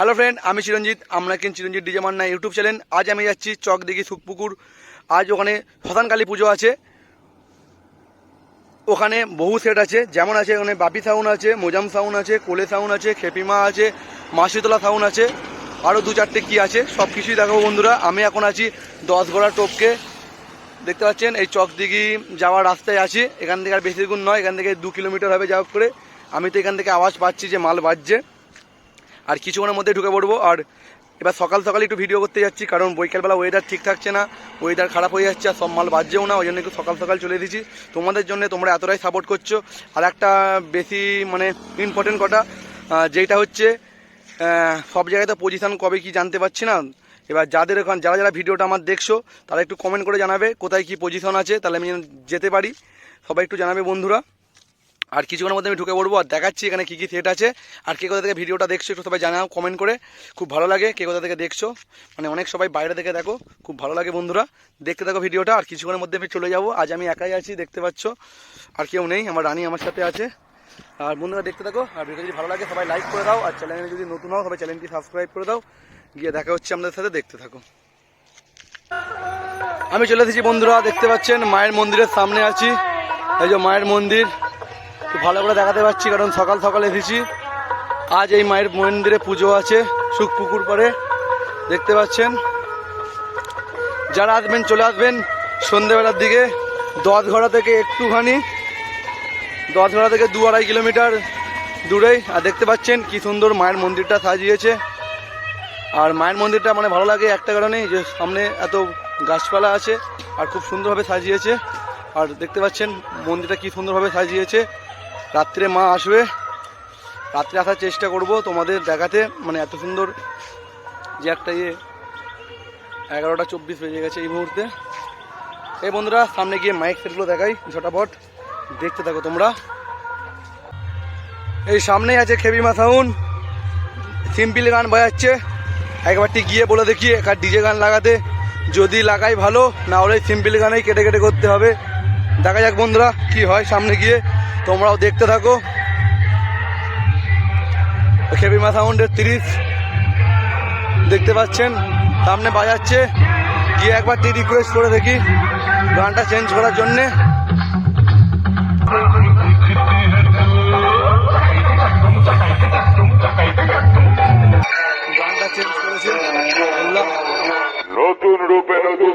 Hello friend আমি চিরঞ্জিত, আমরা কিন্তু Chiranjit DJ Manna YouTube channel. আজ আমি যাচ্ছি চক দিঘি সুকপুকুর আজ ওখানে শ্মশানকালী পুজো আছে। ওখানে বহু সেট আছে, যেমন আছে ওখানে বাপি সাউন্ড আছে, মোজাম সাউন্ড আছে, কোলে সাউন্ড আছে, খেপিমা আছে মাসিতলা সাউন্ড আছে আরও দু চারটে কি আছে, সব কিছুই দেখাবো বন্ধুরা। আমি এখন আছি দশ গড়া টোপকে। দেখতে পাচ্ছেন, এই চক দিঘি যাওয়ার রাস্তায় আছি। এখান থেকে আর বেশি দূর নয়, এখান থেকে দু কিলোমিটার হবে যাওয়া করে। আমি তো এখান থেকে আওয়াজ পাচ্ছি যে মাল বাজছে। আর কিছুক্ষণের মধ্যে ঢুকে পড়ব। আর এবার সকাল সকালে একটু ভিডিও করতে যাচ্ছি, কারণ বৈকালবেলা ওয়েদার ঠিক থাকছে না ওয়েদার খারাপ হয়ে যাচ্ছে, আর সব মাল বাজছেও না, ওই জন্য একটু সকাল সকাল চলে দিয়েছি তোমাদের জন্য তোমরা এতটাই সাপোর্ট করছ। আর একটা বেশি মানে ইম্পর্টেন্ট কথা যেটা হচ্ছে সব জায়গায় তো পজিশন কবে কি জানতে পারছি না। এবার যাদের এখন, যারা যারা ভিডিওটা আমার দেখছ, তারা একটু কমেন্ট করে জানাবে, কোথায় কি পজিশন আছে, তাহলে আমি যেতে পারি। সবাই একটু জানাবে বন্ধুরা। আর কিছুক্ষণের মধ্যে আমি ঢুকে পড়ব আর দেখাচ্ছি এখানে কী কী সেট আছে। আর কে কোথা থেকে ভিডিওটা দেখছ একটু সবাই জানাও কমেন্ট করে। খুব ভালো লাগে কে কোথা থেকে দেখছ। মানে অনেক সবাই বাইরে থেকে দেখো, খুব ভালো লাগে বন্ধুরা। দেখতে থাকো ভিডিওটা, আর কিছুক্ষণের মধ্যে আমি চলে যাব। আজ আমি একাই আছি, দেখতে পাচ্ছ। আর কেউ নেই, আমার রানী আমার সাথে আছে। আর বন্ধুরা দেখতে থাকো, আর ভিডিও যদি ভালো লাগে সবাই লাইক করে দাও, আর চ্যানেলে যদি নতুন হও সবাই চ্যানেলটি সাবস্ক্রাইব করে দাও। গিয়ে দেখা হচ্ছে আমাদের সাথে, দেখতে থাকো। আমি চলে এসেছি বন্ধুরা, দেখতে পাচ্ছেন মায়ের মন্দিরের সামনে আছি। এই যে মায়ের মন্দির। ভালো করে দেখাতে পারছি, কারণ সকাল সকাল এসেছি। আজ এই মায়ের মন্দিরে পুজো আছে, সুখ পুকুর পরে দেখতে পাচ্ছেন? যারা আসবেন, চলে আসবেন সন্ধেবেলার দিকে। দশ ঘোড়া থেকে একটুখানি দশ ঘোড়া থেকে দু আড়াই কিলোমিটার দূরেই। আর দেখতে পাচ্ছেন কি সুন্দর মায়ের মন্দিরটা সাজিয়েছে। আর মায়ের মন্দিরটা মানে ভালো লাগে একটা কারণেই, যে সামনে এত গাছপালা আছে, আর খুব সুন্দরভাবে সাজিয়েছে। আর দেখতে পাচ্ছেন মন্দিরটা কি সুন্দরভাবে সাজিয়েছে। রাত্রে মা আসবে। রাত্রে আসার চেষ্টা করব তোমাদের দেখাতে। মানে এত সুন্দর যে একটা ইয়ে এগারোটা চব্বিশ বেজে গেছে এই মুহূর্তে। এই বন্ধুরা, সামনে গিয়ে মাইক সেটগুলো দেখাই, ঝটাপট। দেখতে থাকো তোমরা। এই সামনেই আছে খেবিমা সাউন্ড সিম্পল গান বাজাচ্ছে। একবারটি গিয়ে বলে দেখি একার ডিজে গান লাগাতে। যদি লাগাই ভালো, না হলে সিম্পিল গানেই কেটে কেটে করতে হবে। দেখা যাক বন্ধুরা, কি হয় সামনে গিয়ে। তোমরাও দেখতে থাকো। খেবিমা সাউন্ডের তিরিশ। দেখতে পাচ্ছেন, সামনে বাজাচ্ছে। গিয়ে একবারটি রিকোয়েস্ট করে দেখি, গানটা চেঞ্জ করার জন্যে। নতুন রূপে নতুন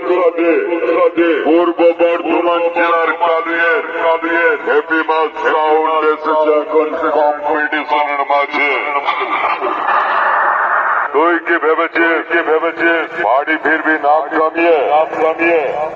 পূর্ব বর্ধমান জেলার پھر بھی ناکامی ہے۔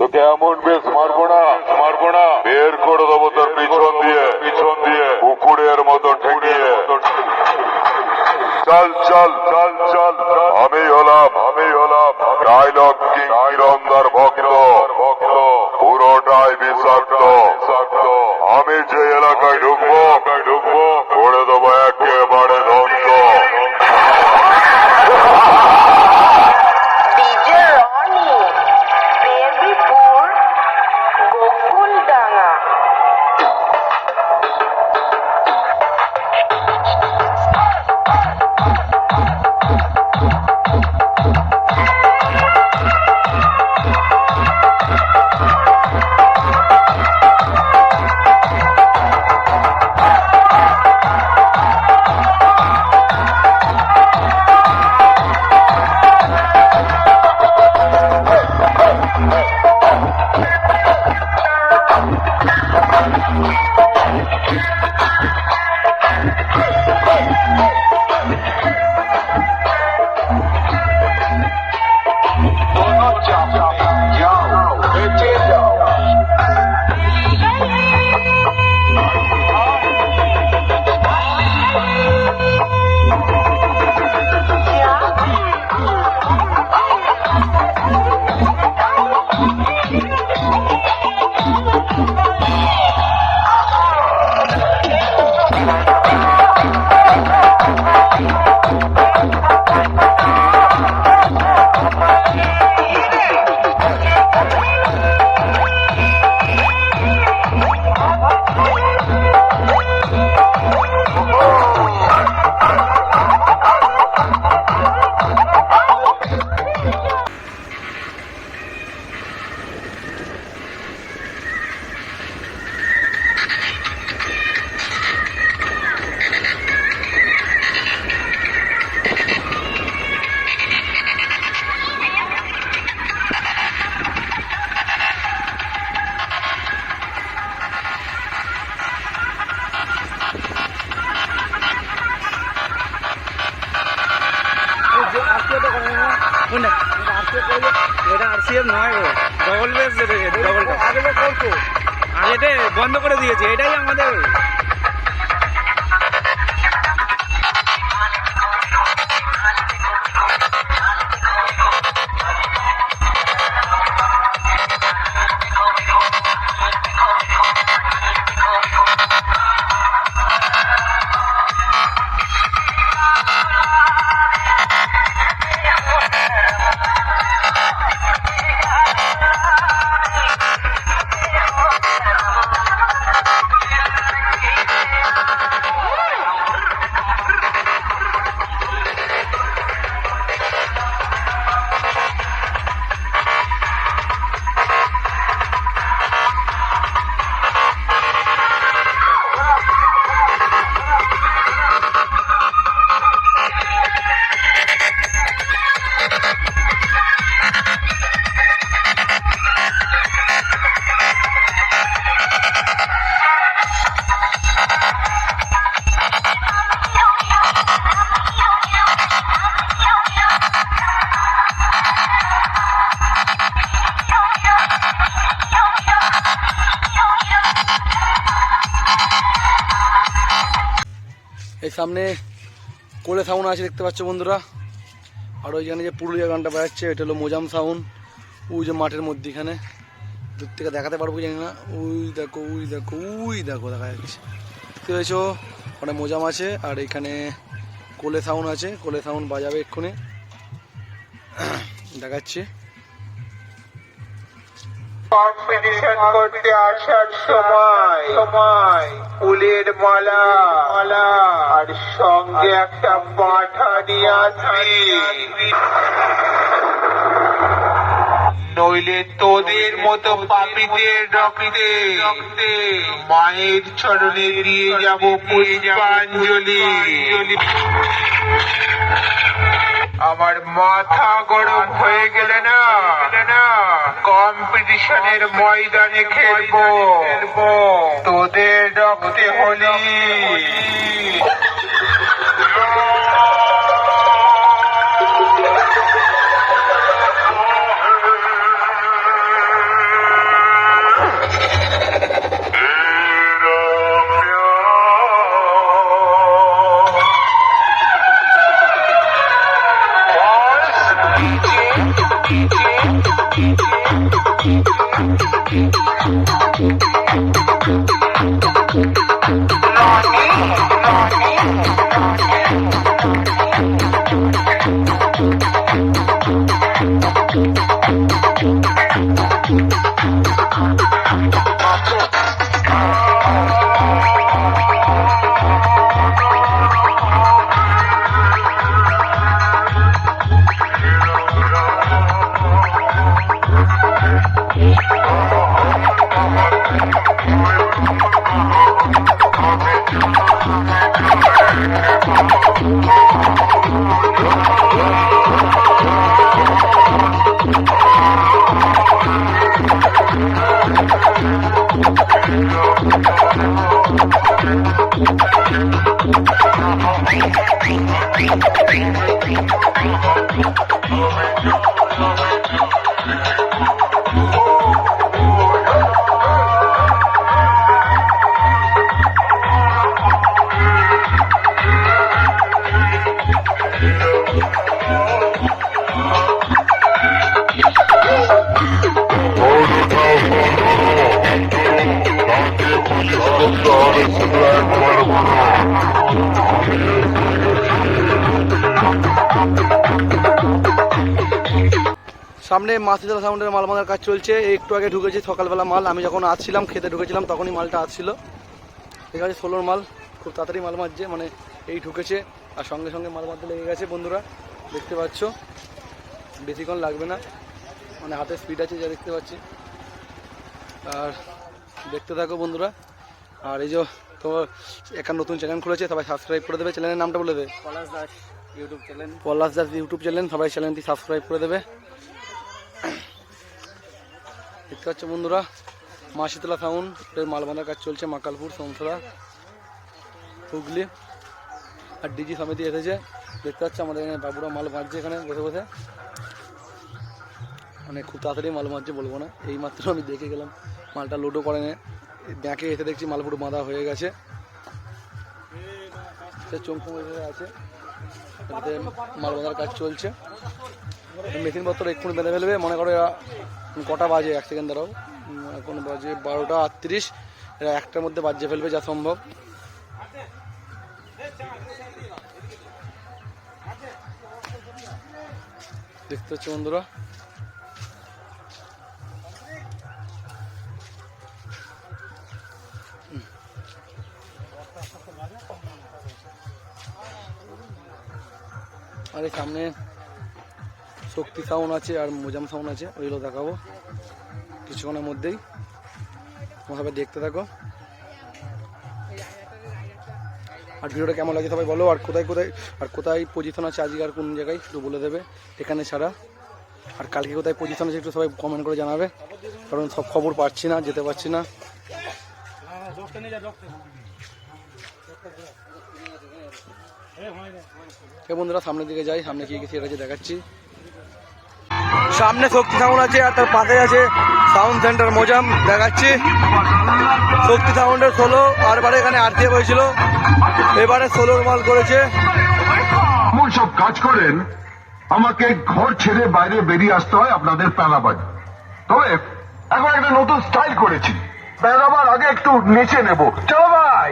এই সামনে কোলে সাউন্ড আছে, দেখতে পাচ্ছ বন্ধুরা? আর ওইখানে যে পুরুলিয়া গানটা বাজাচ্ছে, এটা হলো মোজাম সাউন্ড ওই যে মাঠের মধ্যেখানে। দূর থেকে দেখাতে পারব জানি না। ওই দেখো ওই দেখো ওই দেখো, দেখা যাচ্ছে। দেখতে পেয়েছ? ওখানে মোজাম আছে, আর এখানে কোলে সাউন্ড আছে। কোলে সাউন্ড বাজাবে এক্ষুনি। দেখাচ্ছি। কম্পিটিশন করতে আসার সময় সময়। ফুলের মালা মালা। আর সঙ্গে একটা পাঠা নিয়ে আসবি। নইলে তোদের মতো পাপীদের রক্তে রক্তে মায়ের চরণে দিয়ে যাব পুষ্পাঞ্জলি। আমার মাথা গরম হয়ে গেলে না? না? কম্পিটিশনের ময়দানে খেলব। তোদের রক্তে হলি। Fuck up. Thank you. সামনে মাসিদার সাউন্ডের মাল বাঁধার কাজ চলছে। একটু আগে ঢুকেছে সকালবেলা মাল। আমি যখন আসছিলাম খেতে ঢুকেছিলাম তখনই মালটা আসছিল। ঠিক আছে ষোলোর মাল। খুব তাড়াতাড়ি মাল মারছে মানে এই ঢুকেছে। আর সঙ্গে সঙ্গে মাল মারতে লেগে গেছে বন্ধুরা। দেখতে পাচ্ছ? বেশিক্ষণ লাগবে না। মানে হাতে স্পিড আছে যা দেখতে পাচ্ছি। আর দেখতে থাকো বন্ধুরা। আর এই যে তোমার একটা নতুন চ্যানেল খুলেছে সবাই সাবস্ক্রাইব করে দেবে। চ্যানেলের নামটা বলে দেবে Palash Das YouTube channel Palash Das YouTube channel সবাই চ্যানেলটি সাবস্ক্রাইব করে দেবে। দেখতে পাচ্ছ বন্ধুরা মা শীতলা এর মাল বাঁধার কাজ চলছে, মাকালপুর সমসরা হুগলি। আর ডিজি সমিতি এসেছে। দেখতে পাচ্ছ আমাদের এখানে বাবুরা মাল বাঁধছে এখানে, বসে বসে। মানে খুব তাড়াতাড়ি মাল মারছে বলব না, এই মাত্র আমি দেখে গেলাম, মালটা লোডও করে নে ব্যাঁকে এসে দেখছি মাল পুরো বাঁধা হয়ে গেছে। হয়ে আছে। মাল বাঁধার কাজ চলছে। মেশিন পত্র এক্ষুনি বেঁধে ফেলবে, মনে করো এরা কটা বাজে এক সেকেন্ড দাঁড়াও। এখন বাজে বারোটা আটত্রিশ। এরা একটার মধ্যে বাজে ফেলবে যা সম্ভব। দেখতে হচ্ছে বন্ধুরা। আর সামনে শক্তি সাউন্ড আছে আর মোজাম সাউন্ড আছে, ওইগুলো দেখাবো। কিছুক্ষণের মধ্যেই। তোমার দেখতে থাকো। আর ভিডিওটা কেমন লাগে সবাই বলো, আর কোথায় কোথায় আর কোথায় পজিশন আছে আজকে, আর কোন জায়গায়, একটু বলে দেবে। এখানে ছাড়া। আর কালকে কোথায় পজিশন আছে একটু সবাই কমেন্ট করে জানাবে। কারণ সব খবর পাচ্ছি না, যেতে পারছি না। বন্ধুরা, সামনের দিকে যাই, সামনে কি গেছি এটা দেখাচ্ছি। সামনে শক্তি সাউন্ড আছে আর তার পাশে আছে সাউন্ড সেন্টার মোজাম দেখাচ্ছি। শক্তি সাউন্ডের ষোলো আর বারে এখানে আরটিএফ হয়েছিল। এবারে ষোলোর মাল করেছে। সব কাজ করেন, আমাকে ঘর ছেড়ে বাইরে বেরিয়ে আসতে হয় আপনাদের প্যানাবাজ তবে এখন একটা নতুন স্টাইল করেছি। প্যানাবার আগে একটু নেচে নেব। চলো ভাই!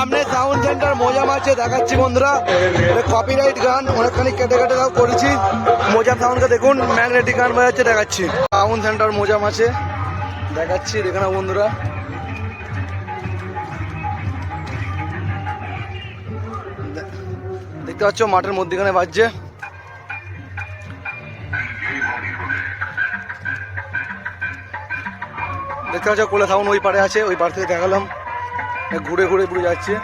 সামনে সাউন্ড সেন্টার মোজাম আছে দেখাচ্ছি বন্ধুরা। কপিরাইট গান, অনেকখানি কেটে কেটে তাও করেছি। মোজাম সাউন্ডকে দেখুন ম্যাগনেটিক গান বাজাচ্ছে, দেখাচ্ছি। সাউন্ড সেন্টার মোজাম আছে দেখাচ্ছি, দেখে নাও বন্ধুরা। দেখতে পাচ্ছ, মাঠের মধ্যেখানে বাজছে। দেখতে পাচ্ছ, কোলা সাউন্ড ওই পারে আছে, ওই পার থেকে দেখালাম। ঘুরে ঘুরে ঘুরে যাচ্ছে।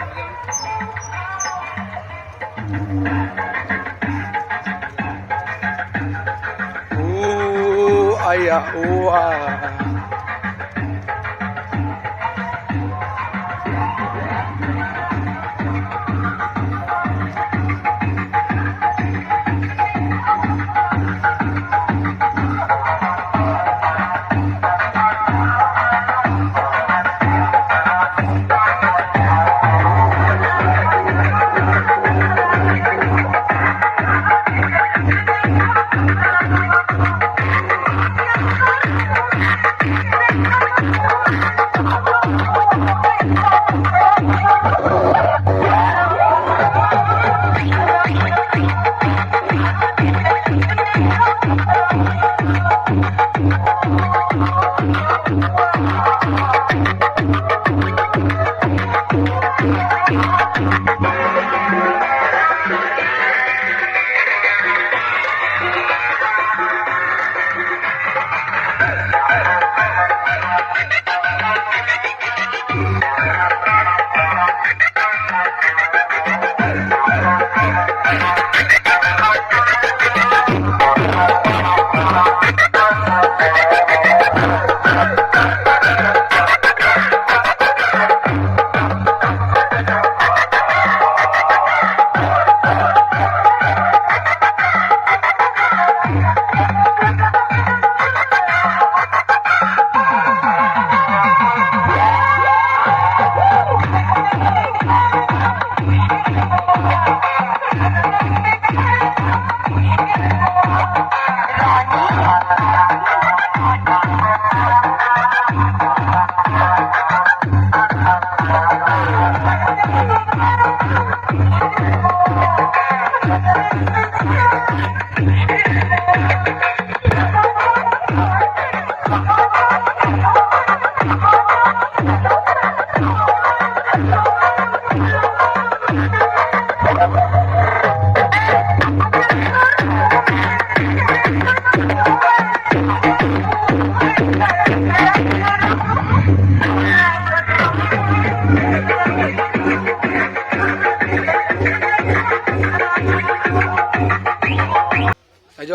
ও আইয়া ও আ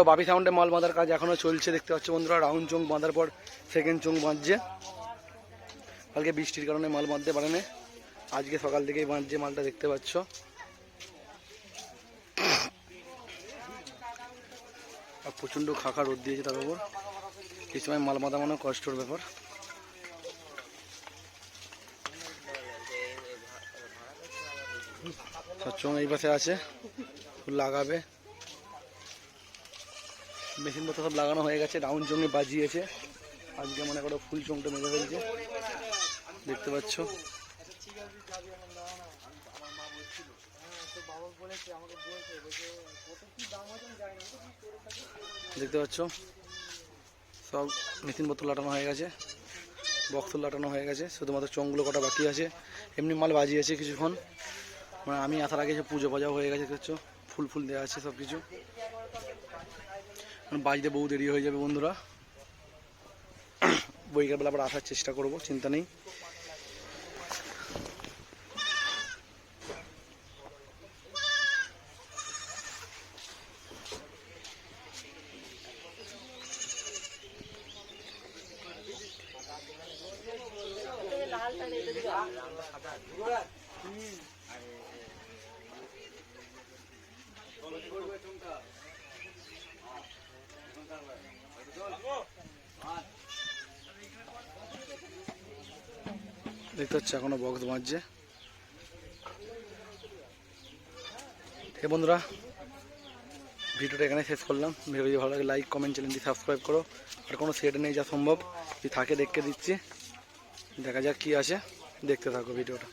এই বাপি সাউন্ডে মাল বাঁধার কাজ এখনও চলছে, দেখতে পাচ্ছ বন্ধুরা, রাউন্ড চোং বাঁধার পর সেকেন্ড চোং বাঁধছে কালকে বৃষ্টির কারণে মাল বাঁধতে পারেনি। আজকে সকাল থেকেই বাঁধছে মালটা, দেখতে পাচ্ছ। আর প্রচণ্ড খাখা রোদ দিয়েছে তার উপর। এই সময় মাল বাঁধা মানে কষ্টর ব্যাপার। চোং এই পাশে আছে লাগাবে। মেশিন পত্র সব লাগানো হয়ে গেছে রাউন্ড চোঙে বাজিয়েছে। আজকে মনে করো ফুল চোঙটা মেরে ফেলছে। দেখতে পাচ্ছ? দেখতে পাচ্ছ? সব মেশিন পত্র লাটানো হয়ে গেছে। বক্স লাটানো হয়ে গেছে, শুধুমাত্র চোঙগুলো কটা বাকি আছে। এমনি মাল বাজিয়েছে কিছুক্ষণ। মানে আমি আসার আগে পুজো বাজাও হয়ে গেছে দেখছ ফুল ফুল দেওয়া আছে সব কিছু এখন বাজতে বহু দেরি হয়ে যাবে বন্ধুরা। বৈকালবেলা আবার আসার চেষ্টা করব চিন্তা নেই। দেখতে হচ্ছে এখনও বক্স ঠিক আছে বন্ধুরা, ভিডিওটা এখানে শেষ করলাম। ভিডিও যদি ভালো লাগে লাইক কমেন্ট চ্যানেলটি সাবস্ক্রাইব করো। আর কোনো সেট নেই, যা সম্ভব, যদি থাকে দেখতে দিচ্ছি। দেখা যাক কি আছে দেখতে থাকো ভিডিওটা।